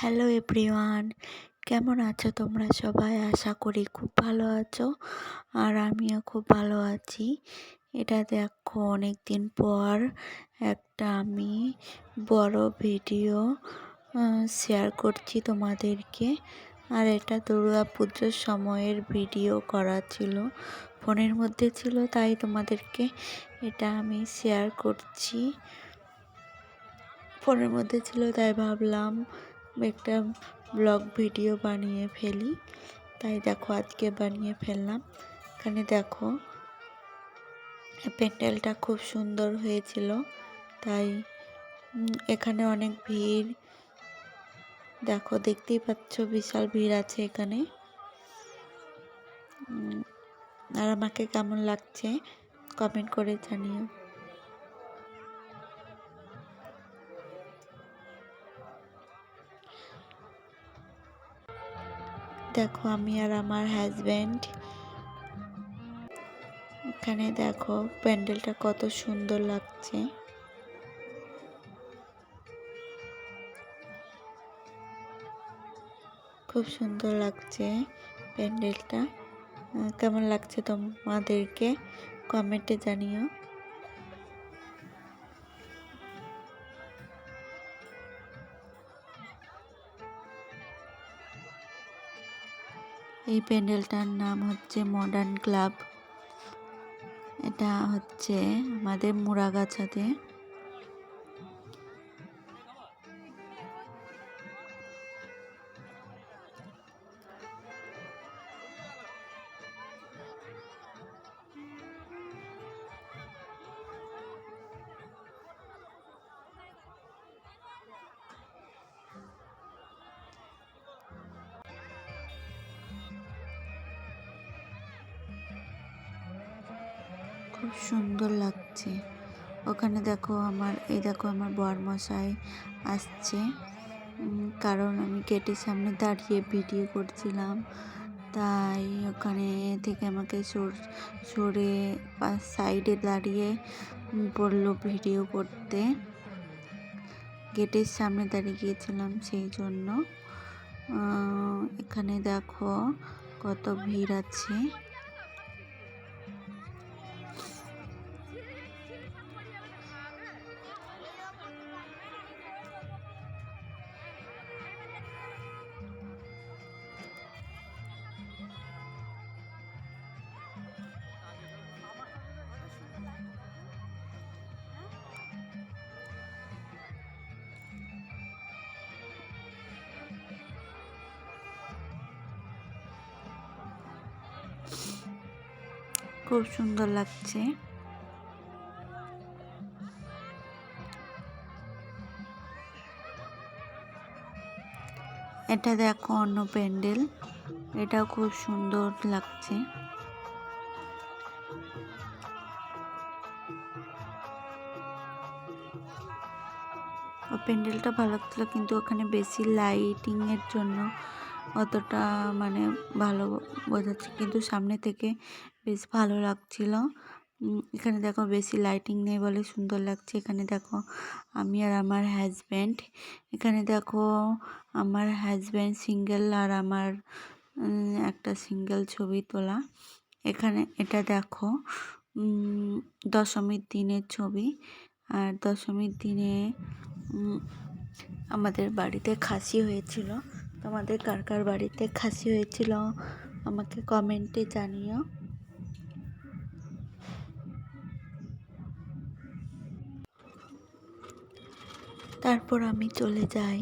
Hello everyone কেমন আছো তোমরা সবাই? আশা করি খুব ভালো আছো আর আমিও খুব ভালো আছি। এটা দেখো অনেক দিন পর একটা আমি বড় ভিডিও শেয়ার করছি তোমাদেরকে। আর এটা দুর্গা পুজোর সময়ের ভিডিও করা ছিল, ফোনের মধ্যে ছিল, তাই তোমাদেরকে এটা আমি শেয়ার করছি। ফোনের মধ্যে ছিল, তাই ভাবলাম একটা ব্লগ ভিডিও বানিয়ে ফেলি। তাই দেখো, আজকে বানিয়ে ফেললাম। এখানে দেখো, প্যান্ডেলটা খুব সুন্দর হয়েছিল। তাই এখানে অনেক ভিড়। দেখো, দেখতেই পাচ্ছ, বিশাল ভিড় আছে এখানে। আর আমাকে কেমন লাগছে, কমেন্ট করে জানিও। দেখো আমি আর আমার হাজব্যান্ড এখানে দেখো প্যান্ডেলটা কত সুন্দর লাগছে। খুব সুন্দর লাগছে প্যান্ডেলটা। কেমন লাগছে তোমাদেরকে? কমেন্টে জানিও। এই প্যান্ডেলটার নাম হচ্ছে মডার্ন ক্লাব। এটা হচ্ছে আমাদের মুড়াগাছাতে। সুন্দর লাগছে। ওখানে দেখো আমার, এই দেখো আমার বরমশাই আসছে। কারণ আমি গেটের সামনে দাঁড়িয়ে ভিডিও করছিলাম। তাই ওখানে থেকে আমাকে সরে সাইডে দাঁড়িয়ে বলল ভিডিও করতে। গেটের সামনে দাঁড়িয়ে গিয়েছিলাম সেই জন্য। এখানে দেখো কত ভিড় আছে। খুব সুন্দর লাগছে। এটা দেখো অন্য প্যান্ডেল। এটাও খুব সুন্দর লাগছে। প্যান্ডেলটা ভালো লাগছিল কিন্তু ওখানে বেশি লাইটিংয়ের জন্য অতটা মানে ভালো বোঝাচ্ছে। কিন্তু সামনে থেকে বেশ ভালো লাগছিল। এখানে দেখো বেশি লাইটিং নেই বলে সুন্দর লাগছে। এখানে দেখো আমি আর আমার হাজব্যান্ড এখানে দেখো আমার হাজব্যান্ড সিঙ্গেল আর আমার একটা সিঙ্গেল ছবি তোলা। এখানে এটা দেখো দশমীর দিনের ছবি। আর দশমীর দিনে আমাদের বাড়িতে খাসি হয়েছিল। তোমাদের কার কার বাড়িতে খাসি হয়েছিল আমাকে কমেন্টে জানিও। তারপর আমি চলে যাই।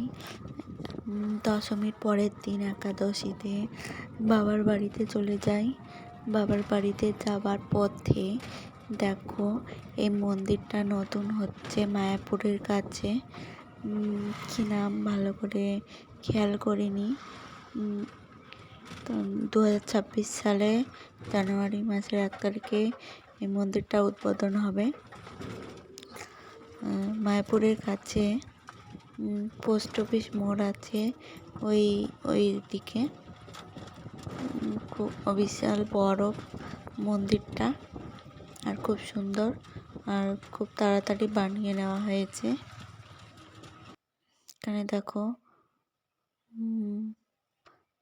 দশমীর পরের দিন একাদশীতে বাবার বাড়িতে চলে যাই। বাবার বাড়িতে যাবার পথে দেখো, এই মন্দিরটা নতুন হচ্ছে মায়াপুরের কাছে। কি নাম ভালো করে খেয়াল করিনি। তো দু হাজার ছাব্বিশ সালে জানুয়ারি মাসের এক তারিখে এই মন্দিরটা উদ্বোধন হবে। মায়াপুরের কাছে পোস্ট অফিস মোড় আছে ওই ওই দিকে। খুব বিশাল বড় মন্দিরটা আর খুব সুন্দর আর খুব তাড়াতাড়ি বানিয়ে নেওয়া হয়েছে। এখানে দেখো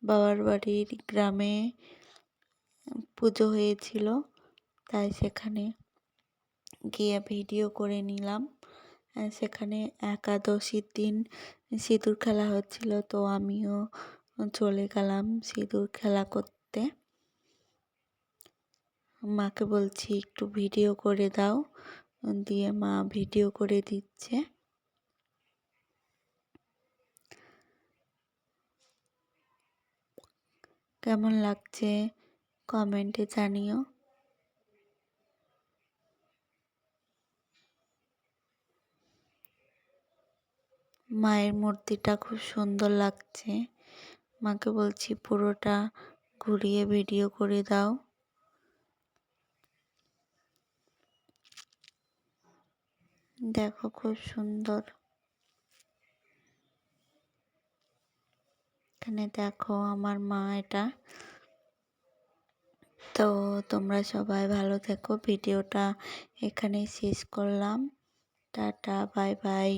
বাবার বাড়ির গ্রামে পুজো হয়েছিল, তাই সেখানে গিয়ে ভিডিও করে নিলাম। সেখানে একাদশীর দিন সিঁদুর খেলা হচ্ছিল, তো আমিও চলে গেলাম সিঁদুর খেলা করতে। মাকে বলছি, একটু ভিডিও করে দাও। দিয়ে মা ভিডিও করে দিচ্ছে। কেমন লাগছে কমেন্টে জানিও। মায়ের মূর্তিটা খুব সুন্দর লাগছে। মাকে বলছি, পুরোটা ঘুরিয়ে ভিডিও করে দাও। দেখো খুব সুন্দর। এখানে দেখো আমার মা এটা। তো তোমরা সবাই ভালো থেকো। ভিডিওটা এখানেই শেষ করলাম। Tata bye bye